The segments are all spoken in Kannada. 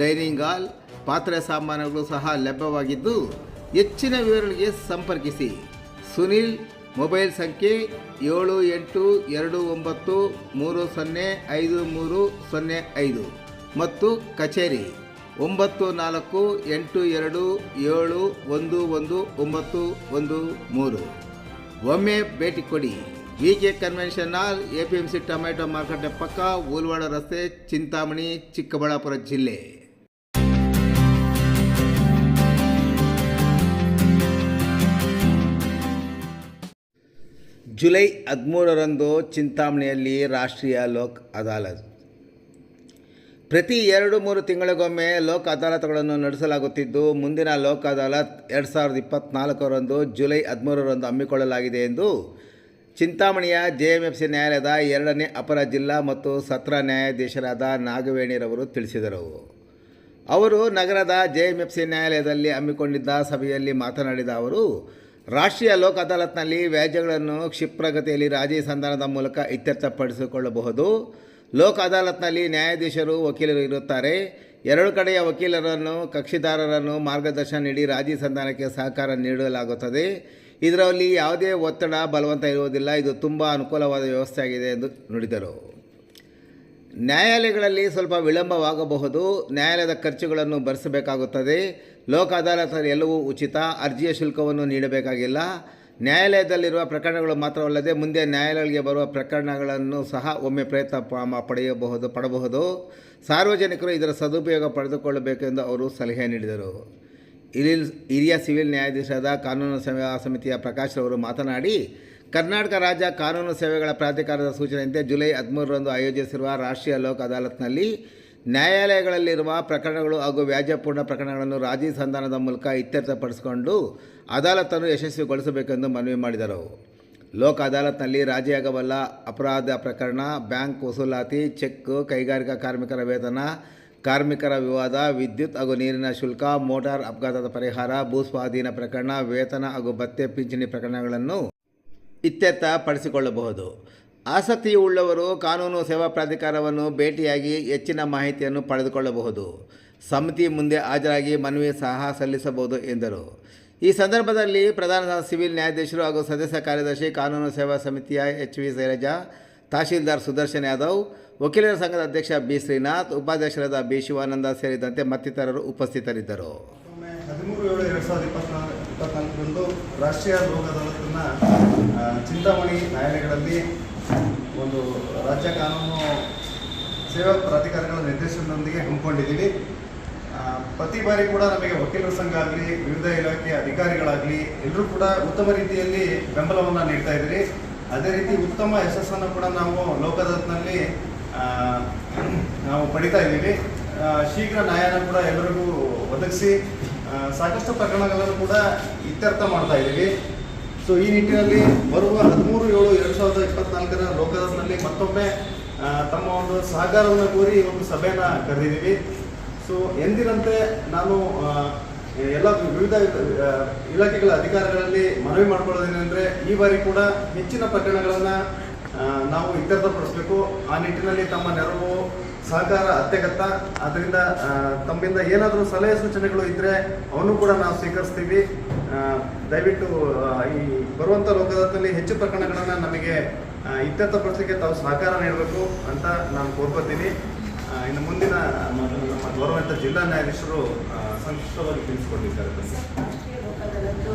ಡೈನಿಂಗ್ ಹಾಲ್, ಪಾತ್ರೆ ಸಾಮಾನುಗಳು ಸಹ ಲಭ್ಯವಾಗಿದ್ದು ಹೆಚ್ಚಿನ ವಿವರಗಳಿಗೆ ಸಂಪರ್ಕಿಸಿ. ಸುನಿಲ್, ಮೊಬೈಲ್ ಸಂಖ್ಯೆ ಏಳು ಎಂಟು ಎರಡು ಒಂಬತ್ತು ಮೂರು ಸೊನ್ನೆ ಐದು ಮೂರು ಸೊನ್ನೆ ಐದು ಮತ್ತು ಕಚೇರಿ ಒಂಬತ್ತು ನಾಲ್ಕು ಎಂಟು ಎರಡು ಏಳು ಒಂದು ಒಂದು ಒಂಬತ್ತು ಒಂದು ಮೂರು. ಒಮ್ಮೆ ಭೇಟಿ ಕೊಡಿ. K convention hall A P M C tomato ಮಾರುಕಟ್ಟೆ ಪಕ್ಕ ಊಲ್ವಾಡ ರಸ್ತೆ, ಚಿಂತಾಮಣಿ, ಚಿಕ್ಕಬಳ್ಳಾಪುರ ಜಿಲ್ಲೆ. ಜುಲೈ ಹದಿಮೂರರಂದು ಚಿಂತಾಮಣಿಯಲ್ಲಿ ರಾಷ್ಟ್ರೀಯ ಲೋಕ್ ಅದಾಲತ್. ಪ್ರತಿ ಎರಡು ಮೂರು ತಿಂಗಳಿಗೊಮ್ಮೆ ಲೋಕ್ ಅದಾಲತ್ಗಳನ್ನು ನಡೆಸಲಾಗುತ್ತಿದ್ದು, ಮುಂದಿನ ಲೋಕ್ ಅದಾಲತ್ ಎರಡು ಸಾವಿರದ ಇಪ್ಪತ್ತ್ನಾಲ್ಕರಂದು ಜುಲೈ ಹದಿಮೂರರಂದು ಹಮ್ಮಿಕೊಳ್ಳಲಾಗಿದೆ ಎಂದು ಚಿಂತಾಮಣಿಯ ಜೆ ಎಂ ಎಫ್ ಸಿ ನ್ಯಾಯಾಲಯದ ಎರಡನೇ ಅಪರ ಜಿಲ್ಲಾ ಮತ್ತು ಸತ್ರ ನ್ಯಾಯಾಧೀಶರಾದ ನಾಗವೇಣಿರವರು ತಿಳಿಸಿದರು. ಅವರು ನಗರದ ಜೆ ಎಂ ಎಫ್ ಸಿ ನ್ಯಾಯಾಲಯದಲ್ಲಿ ಹಮ್ಮಿಕೊಂಡಿದ್ದ ಸಭೆಯಲ್ಲಿ ಮಾತನಾಡಿದ ಅವರು, ರಾಷ್ಟ್ರೀಯ ಲೋಕ ಅದಾಲತ್ನಲ್ಲಿ ವ್ಯಾಜ್ಯಗಳನ್ನು ಕ್ಷಿಪ್ರಗತಿಯಲ್ಲಿ ರಾಜಿ ಸಂಧಾನದ ಮೂಲಕ ಇತ್ಯರ್ಥಪಡಿಸಿಕೊಳ್ಳಬಹುದು. ಲೋಕ ಅದಾಲತ್ನಲ್ಲಿ ನ್ಯಾಯಾಧೀಶರು ವಕೀಲರು ಇರುತ್ತಾರೆ. ಎರಡು ಕಡೆಯ ವಕೀಲರನ್ನು, ಕಕ್ಷಿದಾರರನ್ನು ಮಾರ್ಗದರ್ಶನ ನೀಡಿ ರಾಜಿ ಸಂಧಾನಕ್ಕೆ ಸಹಕಾರ ನೀಡಲಾಗುತ್ತದೆ. ಇದರಲ್ಲಿ ಯಾವುದೇ ಒತ್ತಡ ಬಲವಂತ ಇರುವುದಿಲ್ಲ. ಇದು ತುಂಬ ಅನುಕೂಲವಾದ ವ್ಯವಸ್ಥೆಯಾಗಿದೆ ಎಂದು ನುಡಿದರು. ನ್ಯಾಯಾಲಯಗಳಲ್ಲಿ ಸ್ವಲ್ಪ ವಿಳಂಬವಾಗಬಹುದು. ನ್ಯಾಯಾಲಯದ ಖರ್ಚುಗಳನ್ನು ಭರಿಸಬೇಕಾಗುತ್ತದೆ. ಲೋಕ ಅದಾಲತ್ನಲ್ಲಿ ಎಲ್ಲವೂ ಉಚಿತ. ಅರ್ಜಿಯ ಶುಲ್ಕವನ್ನು ನೀಡಬೇಕಾಗಿಲ್ಲ. ನ್ಯಾಯಾಲಯದಲ್ಲಿರುವ ಪ್ರಕರಣಗಳು ಮಾತ್ರವಲ್ಲದೆ ಮುಂದೆ ನ್ಯಾಯಾಲಯಗಳಿಗೆ ಬರುವ ಪ್ರಕರಣಗಳನ್ನು ಸಹ ಒಮ್ಮೆ ಪ್ರಯತ್ನ ಪಡೆಯಬಹುದು, ಪಡಬಹುದು. ಸಾರ್ವಜನಿಕರು ಇದರ ಸದುಪಯೋಗ ಪಡೆದುಕೊಳ್ಳಬೇಕೆಂದು ಅವರು ಸಲಹೆ ನೀಡಿದರು. ಹಿರಿಯ ಸಿವಿಲ್ ನ್ಯಾಯಾಧೀಶರಾದ ಕಾನೂನು ಸೇವಾ ಸಮಿತಿಯ ಪ್ರಕಾಶ್ ಅವರು ಮಾತನಾಡಿ, ಕರ್ನಾಟಕ ರಾಜ್ಯ ಕಾನೂನು ಸೇವೆಗಳ ಪ್ರಾಧಿಕಾರದ ಸೂಚನೆಯಂತೆ ಜುಲೈ ಹದಿಮೂರರಂದು ಆಯೋಜಿಸಿರುವ ರಾಷ್ಟ್ರೀಯ ಲೋಕ ಅದಾಲತ್ನಲ್ಲಿ ನ್ಯಾಯಾಲಯಗಳಲ್ಲಿರುವ ಪ್ರಕರಣಗಳು ಹಾಗೂ ವ್ಯಾಜ್ಯಪೂರ್ಣ ಪ್ರಕರಣಗಳನ್ನು ರಾಜಿ ಸಂಧಾನದ ಮೂಲಕ ಇತ್ಯರ್ಥಪಡಿಸಿಕೊಂಡು ಅದಾಲತನ್ನು ಯಶಸ್ವಿಗೊಳಿಸಬೇಕೆಂದು ಮನವಿ ಮಾಡಿದರು. ಲೋಕ ಅದಾಲತ್ನಲ್ಲಿ ರಾಜಿಯಾಗಬಲ್ಲ ಅಪರಾಧ ಪ್ರಕರಣ, ಬ್ಯಾಂಕ್ ವಸೂಲಾತಿ, ಚೆಕ್, ಕೈಗಾರಿಕಾ ಕಾರ್ಮಿಕರ ವೇತನ ಕಾರ್ಮಿಕರ ವಿವಾದ, ವಿದ್ಯುತ್ ಹಾಗೂ ನೀರಿನ ಶುಲ್ಕ, ಮೋಟಾರ್ ಅಪಘಾತದ ಪರಿಹಾರ, ಭೂಸ್ವಾಧೀನ ಪ್ರಕರಣ, ವೇತನ ಹಾಗೂ ಭತ್ಯೆ ಪಿಂಚಣಿ ಪ್ರಕರಣಗಳನ್ನು ಇತ್ಯರ್ಥಪಡಿಸಿಕೊಳ್ಳಬಹುದು ಆಸಕ್ತಿಯುಳ್ಳವರು ಕಾನೂನು ಸೇವಾ ಪ್ರಾಧಿಕಾರವನ್ನು ಭೇಟಿಯಾಗಿ ಹೆಚ್ಚಿನ ಮಾಹಿತಿಯನ್ನು ಪಡೆದುಕೊಳ್ಳಬಹುದು. ಸಮಿತಿ ಮುಂದೆ ಹಾಜರಾಗಿ ಮನವಿ ಸಹ ಸಲ್ಲಿಸಬಹುದು ಎಂದರು. ಈ ಸಂದರ್ಭದಲ್ಲಿ ಪ್ರಧಾನ ಸಿವಿಲ್ ನ್ಯಾಯಾಧೀಶರು ಹಾಗೂ ಸದಸ್ಯ ಕಾರ್ಯದರ್ಶಿ ಕಾನೂನು ಸೇವಾ ಸಮಿತಿಯ ಎಚ್ ವಿ ಶೈಲಜಾ ತಹಶೀಲ್ದಾರ್ ಸುದರ್ಶನ್ ಯಾದವ್, ವಕೀಲರ ಸಂಘದ ಅಧ್ಯಕ್ಷ ಬಿ ಶ್ರೀನಾಥ್, ಉಪಾಧ್ಯಕ್ಷರಾದ ಬಿ ಶಿವಾನಂದ ಸೇರಿದಂತೆ ಮತ್ತಿತರರು ಉಪಸ್ಥಿತರಿದ್ದರು. ಹದಿಮೂರು ಏಳು ಎರಡು ಸಾವಿರದ ರಾಷ್ಟ್ರೀಯ ಲೋಕ ಅದಾಲತನ್ನು ಚಿಂತಾಮಣಿ ನ್ಯಾಯಾಲಯಗಳಲ್ಲಿ ಒಂದು ರಾಜ್ಯ ಕಾನೂನು ಸೇವಾ ಪ್ರಾಧಿಕಾರಗಳ ನಿರ್ದೇಶನದೊಂದಿಗೆ ಹಮ್ಮಿಕೊಂಡಿದ್ದೀವಿ. ಪ್ರತಿ ಬಾರಿ ಕೂಡ ನಮಗೆ ವಕೀಲರ ಸಂಘ ಆಗಲಿ, ವಿವಿಧ ಇಲಾಖೆಯ ಅಧಿಕಾರಿಗಳಾಗಲಿ, ಎಲ್ಲರೂ ಕೂಡ ಉತ್ತಮ ರೀತಿಯಲ್ಲಿ ಬೆಂಬಲವನ್ನು ನೀಡ್ತಾ ಇದ್ದೀರಿ. ಅದೇ ರೀತಿ ಉತ್ತಮ ಯಶಸ್ಸನ್ನು ಕೂಡ ನಾವು ಲೋಕದತ್ನಲ್ಲಿ ನಾವು ಪಡಿತಾ ಇದ್ದೀವಿ. ಶೀಘ್ರ ನ್ಯಾಯನ ಕೂಡ ಎಲ್ಲರಿಗೂ ಒದಗಿಸಿ ಸಾಕಷ್ಟು ಪ್ರಕರಣಗಳನ್ನು ಕೂಡ ಇತ್ಯರ್ಥ ಮಾಡ್ತಾ ಇದ್ದೀವಿ. ಸೊ ಈ ನಿಟ್ಟಿನಲ್ಲಿ ಬರುವ ಹದಿಮೂರು, ಏಳು, ಎರಡು ಸಾವಿರದ ಇಪ್ಪತ್ನಾಲ್ಕರ ಲೋಕದತ್ನಲ್ಲಿ ಮತ್ತೊಮ್ಮೆ ತಮ್ಮ ಒಂದು ಸಹಕಾರವನ್ನು ಕೋರಿ ಒಂದು ಸಭೆಯನ್ನು ಕರೆದಿದ್ದೀವಿ. ಸೊ ಎಂದಿನಂತೆ ನಾನು ಎಲ್ಲ ವಿವಿಧ ಇಲಾಖೆಗಳ ಅಧಿಕಾರಿಗಳಲ್ಲಿ ಮನವಿ ಮಾಡ್ಕೊಳ್ಳೋದೇನೆಂದರೆ ಈ ಬಾರಿ ಕೂಡ ಹೆಚ್ಚಿನ ಪ್ರಕರಣಗಳನ್ನು ನಾವು ಇತ್ಯರ್ಥಪಡಿಸಬೇಕು. ಆ ನಿಟ್ಟಿನಲ್ಲಿ ತಮ್ಮ ನೆರವು, ಸಹಕಾರ, ಅತ್ಯಗತ್ಯ. ಅದರಿಂದ ತಮ್ಮಿಂದ ಏನಾದರೂ ಸಲಹೆ ಸೂಚನೆಗಳು ಇದ್ದರೆ ಅವನ್ನು ಕೂಡ ನಾವು ಸ್ವೀಕರಿಸ್ತೀವಿ. ದಯವಿಟ್ಟು ಈ ಬರುವಂಥ ಲೋಕದಲ್ಲಿ ಹೆಚ್ಚು ಪ್ರಕರಣಗಳನ್ನು ನಮಗೆ ಇತ್ಯರ್ಥಪಡಿಸಲಿಕ್ಕೆ ತಾವು ಸಹಕಾರ ನೀಡಬೇಕು ಅಂತ ನಾನು ಕೋರ್ಕೊತೀನಿ. ಇನ್ನು ಮುಂದಿನ, ನಮ್ಮ ಗೌರವಂತ ಜಿಲ್ಲಾ ನ್ಯಾಯಾಧೀಶರು ಸಂಕ್ಷಿಪ್ತವಾಗಿ ತಿಳಿಸಿಕೊಂಡಿದ್ದಾರೆ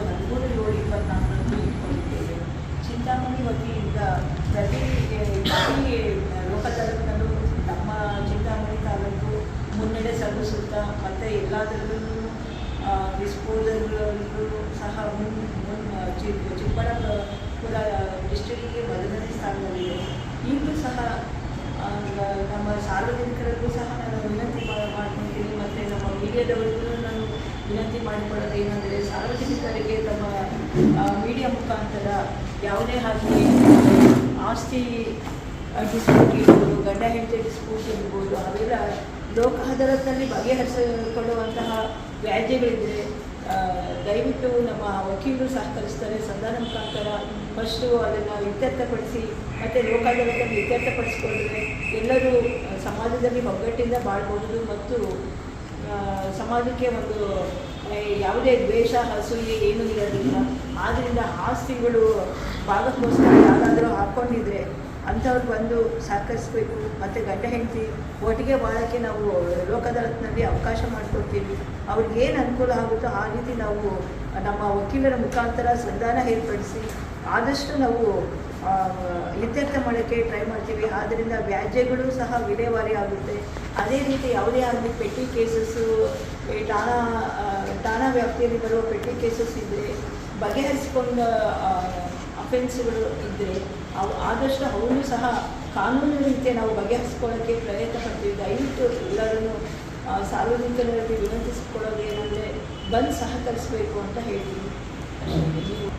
ಹದಿಮೂರು ಏಳು ಇಪ್ಪತ್ನಾಲ್ಕರಂದು ಸಮಿತಿ ವತಿಯಿಂದ ಪ್ರತಿ ಪ್ರತಿ ಲೋಕದಲ್ಲೂ ನಮ್ಮ ಚಿಂತಾಮಣಿ ತಾಲೂಕು ಮುನ್ನಡೆ ಸಲ್ಲಿಸುತ್ತಾ, ಮತ್ತು ಎಲ್ಲದರಲ್ಲೂ ಡಿಸ್ಪೋಸಲ್ಗಳಲ್ಲೂ ಸಹ ಮುನ್ ಮುನ್ ಚಿಕ್ಕಬಳ್ಳಾಪುರ ಡಿಸ್ಟ್ರಿಕ್ಟಿಗೆ ಮೊದಲನೇ ಸ್ಥಾನದಲ್ಲಿದೆ. ಈಗಲೂ ಸಹ ನಮ್ಮ ಸಾರ್ವಜನಿಕರಿಗೂ ಸಹ ನಾನು ವಿನಂತಿ ಮಾಡ್ಕೊಳ್ತೀನಿ ಮತ್ತು ನಮ್ಮ ಮೀಡಿಯಾದವರಿಗೂ ನಾನು ವಿನಂತಿ ಮಾಡಿಕೊಳ್ಳೋದು ಏನಂದರೆ ಸಾರ್ವಜನಿಕರಿಗೆ ತಮ್ಮ ಮೀಡಿಯಾ ಮುಖಾಂತರ ಯಾವುದೇ ಹಾಗೆ, ಆಸ್ತಿ ಡಿಸ್ಪ್ಯೂಟ್ ಇರ್ಬೋದು, ಗಂಡ ಹೆಂಡತಿ ಡಿಸ್ಪ್ಯೂಟ್ ಇರ್ಬೋದು ಅವೆಲ್ಲ ಲೋಕ ಅದಾಲತ್ನಲ್ಲಿ ಬಗೆಹರಿಸಿಕೊಳ್ಳುವಂತಹ ವ್ಯಾಜ್ಯಗಳಿದೆ ದಯವಿಟ್ಟು ನಮ್ಮ ವಕೀಲರು ಸಹಕರಿಸ್ತಾರೆ, ಸಂಧಾನ ಮುಖಾಂತರ ಫಸ್ಟು ಅದನ್ನು ಇತ್ಯರ್ಥಪಡಿಸಿ, ಮತ್ತು ಲೋಕ ಅದಾಲತ್ನಲ್ಲಿ ಇತ್ಯರ್ಥಪಡಿಸ್ಕೊಂಡ್ರೆ ಎಲ್ಲರೂ ಸಮಾಜದಲ್ಲಿ ಒಗ್ಗಟ್ಟಿಂದ ಬಾಳ್ಬೋದು ಮತ್ತು ಸಮಾಜಕ್ಕೆ ಒಂದು ಯಾವುದೇ ದ್ವೇಷ ಹಸೂಯೆ ಏನೂ ಇರೋದಿಲ್ಲ. ಆದ್ದರಿಂದ ಆಸ್ತಿಗಳು ಭಾಗಕ್ಕೋಸ್ಕರ ಯಾರಾದರೂ ಹಾಕ್ಕೊಂಡಿದ್ರೆ ಅಂಥವ್ರು ಬಂದು ಸಹಕರಿಸಬೇಕು. ಮತ್ತು ಗಂಡ ಹೆಂಡತಿ, ಒಟ್ಟಿಗೆ ಬಾಳೋಕ್ಕೆ ನಾವು ಲೋಕದಾಳತ್ನಲ್ಲಿ ಅವಕಾಶ ಮಾಡಿಕೊಡ್ತೀವಿ. ಅವ್ರಿಗೆ ಏನು ಅನುಕೂಲ ಆಗುತ್ತೋ ಆ ರೀತಿ ನಾವು ನಮ್ಮ ವಕೀಲರ ಮುಖಾಂತರ ಸಂಧಾನ ಏರ್ಪಡಿಸಿ ಆದಷ್ಟು ನಾವು ಇತ್ಯರ್ಥ ಮಾಡೋಕ್ಕೆ ಟ್ರೈ ಮಾಡ್ತೀವಿ. ಆದ್ದರಿಂದ ವ್ಯಾಜ್ಯಗಳು ಸಹ ವಿಲೇವಾರಿ ಆಗುತ್ತೆ. ಅದೇ ರೀತಿ ಯಾವುದೇ ಆಗಲಿ ಪೆಟ್ಟಿ ಕೇಸಸ್ಸು ಠಾಣಾ ಠಾಣಾ ವ್ಯಾಪ್ತಿಯಲ್ಲಿ ಬರುವ ಪೆಟ್ಟಿ ಕೇಸಸ್ ಇದ್ದರೆ ಬಗೆಹರಿಸ್ಕೊಂಡ ಅಫೆನ್ಸ್ಗಳು ಇದ್ದರೆ ಅವು ಆದಷ್ಟು ಅವನು ಸಹ ಕಾನೂನು ರೀತಿಯ ನಾವು ಬಗೆಹರಿಸ್ಕೊಳ್ಳೋಕ್ಕೆ ಪ್ರಯತ್ನ ಪಡ್ತೀವಿ ದಯವಿಟ್ಟು ಎಲ್ಲರನ್ನು ಸಾರ್ವಜನಿಕರಲ್ಲಿ ವಿನಂತಿಸಿಕೊಳ್ಳೋದು ಏನಂದರೆ ಬಂದು ಸಹಕರಿಸಬೇಕು ಅಂತ. ನೀವು